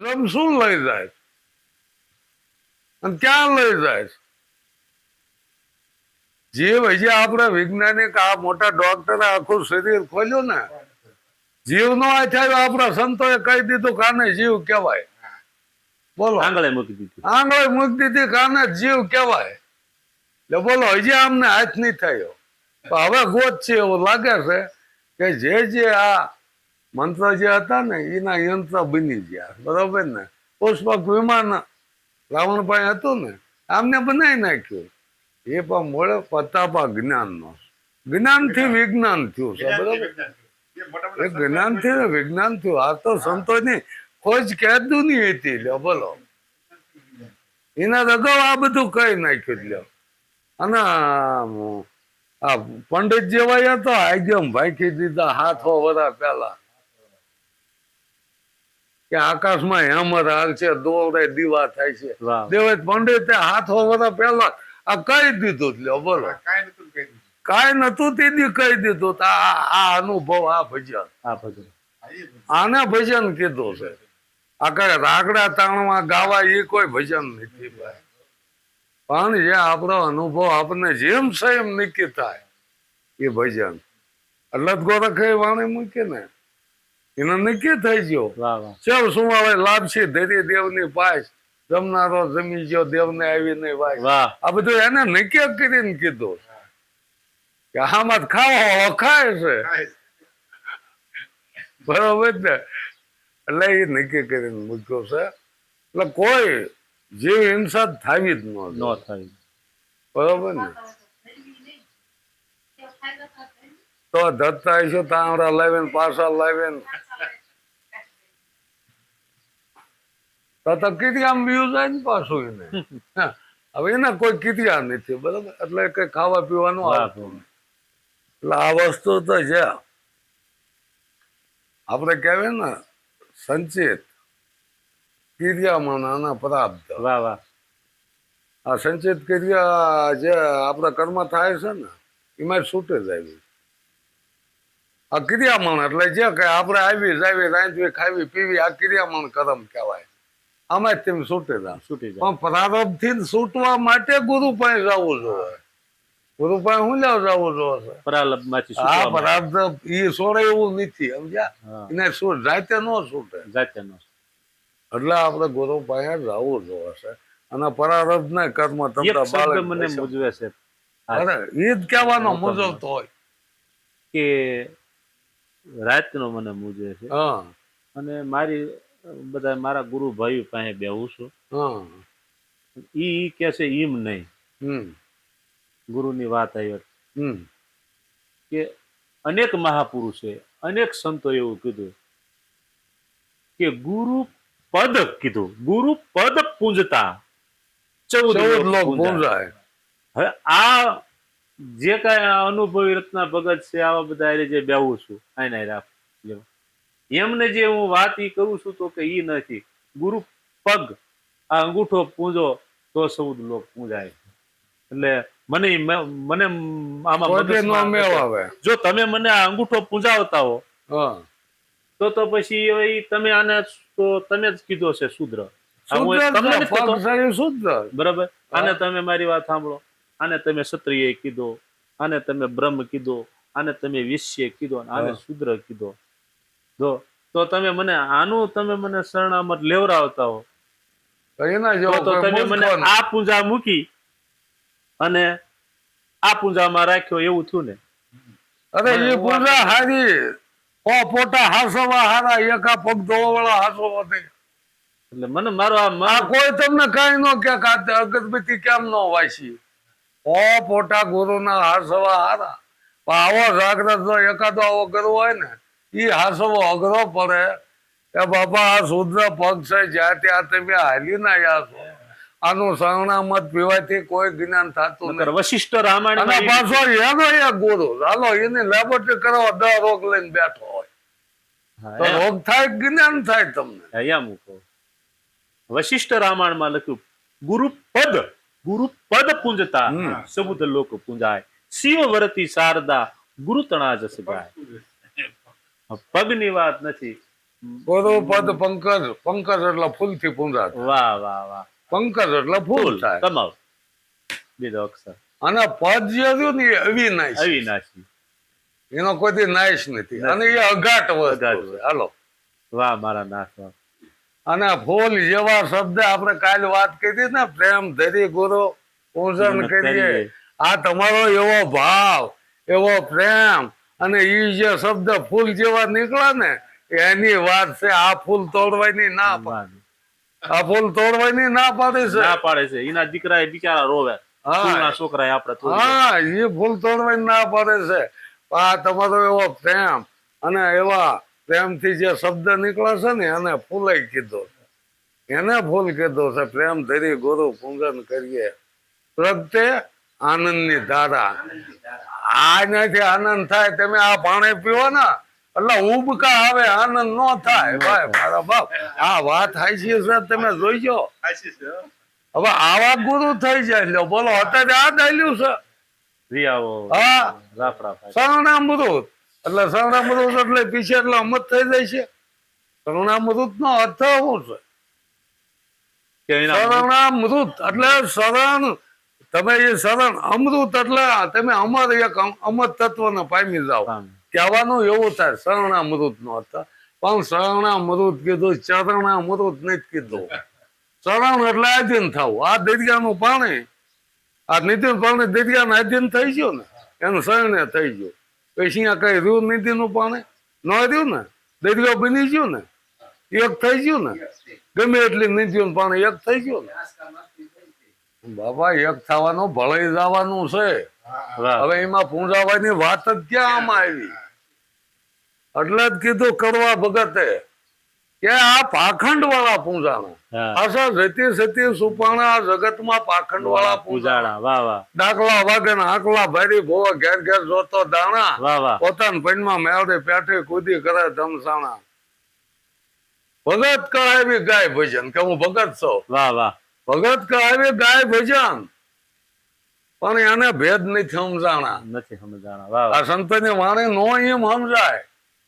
રમ શું લઈ જાય? અને ક્યાં લઈ જાય? જે હજી આપણે વૈજ્ઞાનિક આ મોટા ડોક્ટરે આખું શરીર ખોલ્યું ને જીવ નો આ થયો આપણા સંતોએ કહી દીધું કાને જીવ કહેવાય. બોલો. આંગળે મૂકી દીધી. આંગળે મૂકી દીધી કાને જીવ કહેવાય. એટલે બોલો હજી આમને હાથ નહીં થયો. હવે ગોત છે એવું લાગે છે કે જે જે આ મંત્ર જે હતા ને એના યંત્ર બની ગયા. બરોબર ને? પુષ્પક વિમાન રાવણભાઈ હતું ને આમને બનાવી નાખ્યું. એ પણ મળે પતાપા જ્ઞાનનો. જ્ઞાનથી વિજ્ઞાન થયું છે બરોબર? એ જ્ઞાનથી વિજ્ઞાન થયું. આ તો સંતોની ખોજ કેદુની હતી લ્યો બોલો. એના અગાઉ આ બધું કઈ નાખ્યું લ્યો. અને આ પંડિત જેવા તો આઈજમ ભાઈ દીધા હાથો વરા પેલા કે આકાશમાં હેમર હાલશે દોરે દીવા થાય છે. વાહ. દેવે પંડિતે હાથો વરા પેલા આ કહી દીધું જ લ્યો બોલો. કાંઈ નતું તે દી કહી દીધું આ આ અનુભવ આ ભજન. આ ભજન. આને ભજન કીધું છે. આ કઈ રાગડા તાણવા ગાવા એ કોઈ ભજન નથી ભાઈ. પણ જે આપણો અનુભવ આપણને જેમ છે એમ નક્કી થાય એ ભજન. એટલે જ ગોરખે વાણી મૂકી ને. એને નક્કી થઈ ગયો. ચલ શું આવે લાભશી ધરી દેવની પાસ જમનારો જમી ગયો દેવને આવી નહીં વાય આ બધું એને નક્કી કરીને કીધું. કે આમાં ખાવા ખાય છે. બરોબર ને એટલે એ નક્કી કરીને મૂક્યો છે. એટલે કોઈ જીવ હિંસા થાવી જ ન ન થાય બરોબર ને? તો ધરતા હશો તાંવડા લાવીને પાછા લાવીને. તો તો વ્યૂ જાય ને પાછું એને. હવે એને કોઈ કીડિયા નથી બરોબર? એટલે કઈ ખાવા પીવાનું આવતું એટલે આ વસ્તુ તો છે. આપણે કહેવાય ને સંચિત કિર્યામાં નાના પ્રાપ્ત વાહ વાહ. આ સંચિત ક્રિયા જે આપણા કર્મ થાય છે ને એમાં છૂટે જ આવી આ ક્રિયામણ એટલે જે કઈ આપણે આવી જાવી રાંધવી ખાવી પીવી આ ક્રિયામણ કરમ કહેવાય. આમાં તેમ છૂટે જાય છૂટી જાય પણ પ્રારબ્ધથી છૂટવા માટે ગુરુ પાસે જવું જોઈએ. ગુરુ પાસે હું લેવા જવું જોઈએ પરાલભમાંથી મળે. પ્રારબ્ધ ઈ છોડે એવું નથી સમજ્યા? એને શું જાતે ન છૂટે? જાતે ન એટલે આપણે ગુરુ પાસે જવું જોઈએ અને પ્રારબ્ધ ને કર્મ શબ્દ બાળક મને મૂજવે છે. અરે એ જ કહેવાનો હું હોય. કે રાતનો મને મૂજે છે. હા. અને મારી બધા મારા ગુરુ ભાઈ પાસે બેહું છું. હા. ઈ કે છે ઈમ નહીં. હમ. ગુરુની વાત આવી હમ. કે અનેક મહાપુરુષે અનેક સંતો એવું કીધું કે ગુરુ પદ કીધું ગુરુ પદ પૂંજતા ચૌદ લોક. પૂંજાય. હવે આ જે કાંઈ અનુભવી રત્ના ભગત છે આવા બધા હારે જે બેહું છું આને રાખ એમને જે હું વાત ઈ કરું છું તો કે ઈ નથી. ગુરુ પગ આ અંગૂઠો પૂંજો તો ચૌદ લોક પૂંજાય. એટલે મને મને આમાં જો તમે મને આ અંગૂઠો પૂંજાવતા હો તો તો પછી તમે આને તો તમે જ કીધો છે શુદ્ર. એ. બરાબર? આને તમે મારી વાત સાંભળો. આને તમે ક્ષત્રિય કીધો આને તમે બ્રહ્મ કીધો આને તમે વિશ્ય કીધો અને આને શુદ્ર કીધો. જો તો તમે મને આનું તમે મને શરણામત લેવરાવતા હો. તો તમે મને આ પૂજા મૂકી અને આ પૂજામાં રાખ્યો એવું થયું ને? અરે એ પૂજા હારી. ઓ પોટા હાસવા હારા એકા પગ ધોવાવાળા હાસવા નહીં એટલે મને મારો આ કોઈ તમને કઈ નો કે અગરબત્તી કેમ નો વાંચી? ઓ પોટા ગુરુના હાસવા હારા. પણ આવો જાગ્રત એકાદો આવો કરવો હોય ને એ હાસવો અઘરો પડે. એ બાપા આ શુદ્ર પગ છે જ્યાં ત્યાં તમે હાલી ના યાસો આનું શરણામત પીવાથી કોઈ જ્ઞાન થતું નથી વશિષ્ઠ અને પાછો એનો એક ગુરુ. ચાલો એની લેબોરેટરી કરવા દર રોગ લઈને બેઠો હોય. તો રોગ થાય જ્ઞાન થાય તમને? અહીંયા મૂકો વશિષ્ઠ રામાયણમાં લખ્યું ગુરુ પદ ગુરુ પદ પૂંજતા સબુદ લોક પૂંજાય. શિવ વરતી શારદા ગુરુ તણા જસ ગાય પગની વાત નથી. ગોરો પદ પંકજ પંકજ એટલે ફૂલથી પૂંજા પૂંજાય વાહ વાહ વાહ. પંકજ એટલે ફૂલ ફૂલ થાય. તમામ બીજો અક્ષર. અને પદ જે હતું ને એ અવિનાશ. અવિનાશી. એનો કોઈ નાશ નથી. અને એ અઘાટ વસ્તુ. હાલો. વાહ મારા નાથ વાહ. અને ફૂલ જેવા શબ્દ આપણે કાલ વાત કરી ને પ્રેમ ધરી ગુરુ પૂજન કરીએ. આ તમારો એવો ભાવ એવો પ્રેમ અને એ જે શબ્દ ફૂલ જેવા નીકળે ને એની વાત છે આ ફૂલ તોડવાની ના પાડે. આ ફૂલ તોડવાની ના પાડે છે. ના પાડે છે. એના દીકરા એ બિચારા રોવે. હા. છોકરા આપણે હા એ ફૂલ તોડવાની ના પાડે છે. આ તમારો એવો પ્રેમ અને એવા પ્રેમથી જે શબ્દ નીકળે છે ને એને ફૂલાઈ કીધો છે. એને ફૂલ કીધો છે પ્રેમ ધરી ગુરુ પૂજન કરીએ. પ્રત્યે આનંદની ધારા. આનાથી આનંદ થાય તમે આ પાણી પીવો ને એટલે ઉબકા આવે આનંદ નો થાય. ભાઈ મારા બાપ આ વાત હાઈસી છે તમે જોઈજો. હવે આવા ગુરુ થઈ જાય લ્યો બોલો અત્યારે આ દાલ્યું છે. હા. શરણામૃત એટલે સરણામૃત એટલે પીછે એટલે અમત થઈ જાય છે. સરણામૃત નો અર્થ શું છે. શરણામૃત એટલે શરણ તમે એ શરણ અમૃત એટલે તમે અમર એક અમ- અમર તત્વને પામી જાઓ. કહેવાનું એવું થાય શરણામૃત નો અર્થ. પણ શરણામૃત કીધું ચરણામૃત નથી કીધું. શરણ એટલે આધીન થવું. આ દરિયાનું પાણી આ નીતિન પાણી દરિયાના આધીન થઈ ગયું ને? એનું શરણે થઈ ગયું. અહીંયા કઈ રહ્યું નીતિનું પાણી? ન રહ્યું ને? દરિયો બની ગયું ને? એક થઈ ગયું ને? ગમે એટલી નીતિનું પાણી એક થઈ ગયું ને? બાબા એક થવાનું ભળાઈ જવાનું છે. હવે એમાં પૂંજાવાની વાત જ ક્યાં આમાં આવી? એટલે જ કીધું કરવા ભગતે. કે આ પાખંડ વાળા પૂંજાણા. આશા જતી સતી સુપાણા જગતમાં પાખંડ વાળા પૂંજાણા પૂજાણા. વાહ વાહ. ડાકલા વાગે આકલા ભારી ભોવા ઘેર ઘેર જોતો દાણા. પોતાના પૈણમાં મેળે પેઠે કૂદી કરે ધમસાણા. ભગત કરાવી ગાય ભજન. કે હું ભગત છો. વાહ વાહ. ભગત કરાવી ગાય ભજન. પણ એને ભેદ નથી સમજાણા. નથી સમજાણા. વાહ આ સંતની વાણી નો એમ સમજાય.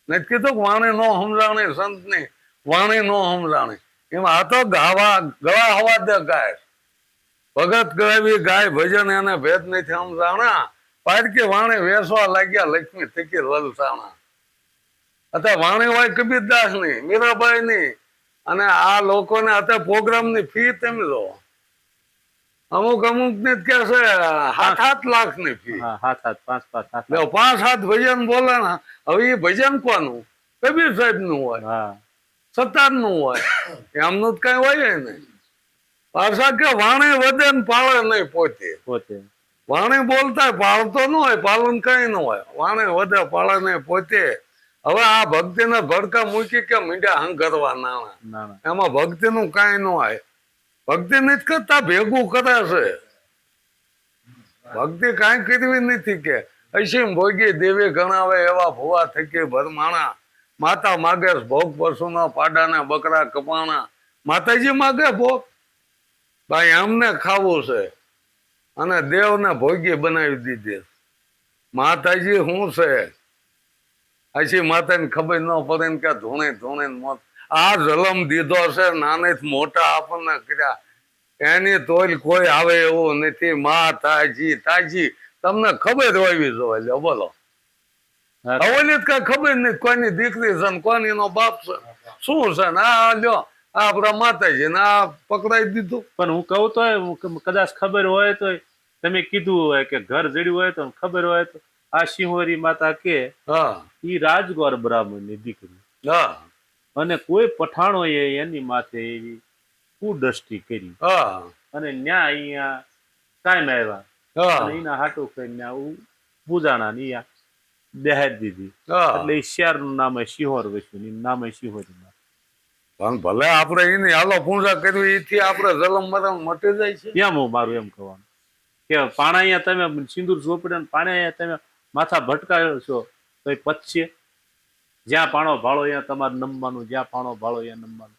નથી કીધું વાણી નો સમજાણી સંતની. વાણી નો સમજાણી એમાં આ તો ગાવા ગળા હવા દે ગાય. ભગત ગાવી ગાય ભજન એને ભેદ નથી સમજાણા પારકી વાણી વેસવા લાગ્યા લક્ષ્મી થકી લલસાણા અત્યારે વાણી હોય કબીરદાસની મીરાબાઈ ની અને આ લોકોને અત્યારે પ્રોગ્રામની ફી તમે લો. અમુક અમુકની કે છે હાથ હાથ લાખની ફી હાથ હાથ પાંચ પાંચ હાથ પાંચ સાત ભજન બોલે ને હવે એ ભજન કોનું? કબીર સાહેબનું હોય હા સત્તારનું હોય. એમનું જ કઈ હોય નહીં પાછા કે વાણે વધે ને પાળે નહીં પોતે. પોતે. વાણે બોલતા પાળતો ન હોય પાલન કઈ ન હોય. વાણે વધે પાળે નહીં પોતે. હવે આ ભક્તિને ભડકા મૂકી કે મીંડા હંગરવા નાણા? એમાં ભક્તિ એમાં કઈ કાંઈ ન હોય. ભક્તિ નથી કરતા ભેગું કરે છે. ભક્તિ કઈ કરવી નથી કે. અસીમ ભોગી દેવી ગણાવે એવા ભુવા થકી ભરમાણા. માતા માગે ભોગ પશુના પાડાને, બકરા કપાણા માતાજી માગે ભોગ. ભાઈ અમને ખાવું છે અને દેવને ભોગી બનાવી દીધી માતાજી શું છે? હજી માતાને ખબર ન પડે કે ધૂણે ધૂણે મોત. આ જલમ દીધો છે, નાનેથી મોટા આપણને કર્યા. એની તોલ કોઈ આવે એવું નથી. મા તાજી. તાજી તમને ખબર હોવી જોઈએ બોલો. હવેલી કઈ ખબર નથી કોઈની દીકરી છે ને બાપ છે શું છે ને આ લ્યો આ આપણા માતાજી ને આ પકડાઈ દીધું પણ હું કહું તો કદાચ ખબર હોય તો તમે કીધું હોય કે ઘર જડ્યું હોય તો ખબર હોય તો આ સિંહોરી માતા કે હા ઈ રાજગોર બ્રાહ્મણની દીકરી હા અને કોઈ પઠાણોએ એની માથે એવી કુદૃષ્ટિ કરી હા અને ન્યા અહીંયા કાયમ આવ્યા એના હાટું કરીને પૂજાણા ને ઈ બેહાડી દીધી એટલે શેરનું નામ એ સિંહોર વસ્યું એનું નામ એ પણ ભલે આપણે એની હાલો પૂજા કર્યું એથી આપણે જલમ મરમ મટી જાય છે. એમ હું મારું એમ કહેવાનું? કે પાણા અહીંયા તમે સિંદૂર ઝોપડી પાણા અહીંયા તમે માથા ભટકાયો છો તો એ પચશે જ્યાં પાણો ભાળો ત્યાં તમારે નમવાનું જ્યાં પાણો ભાળો ત્યાં નમવાનું.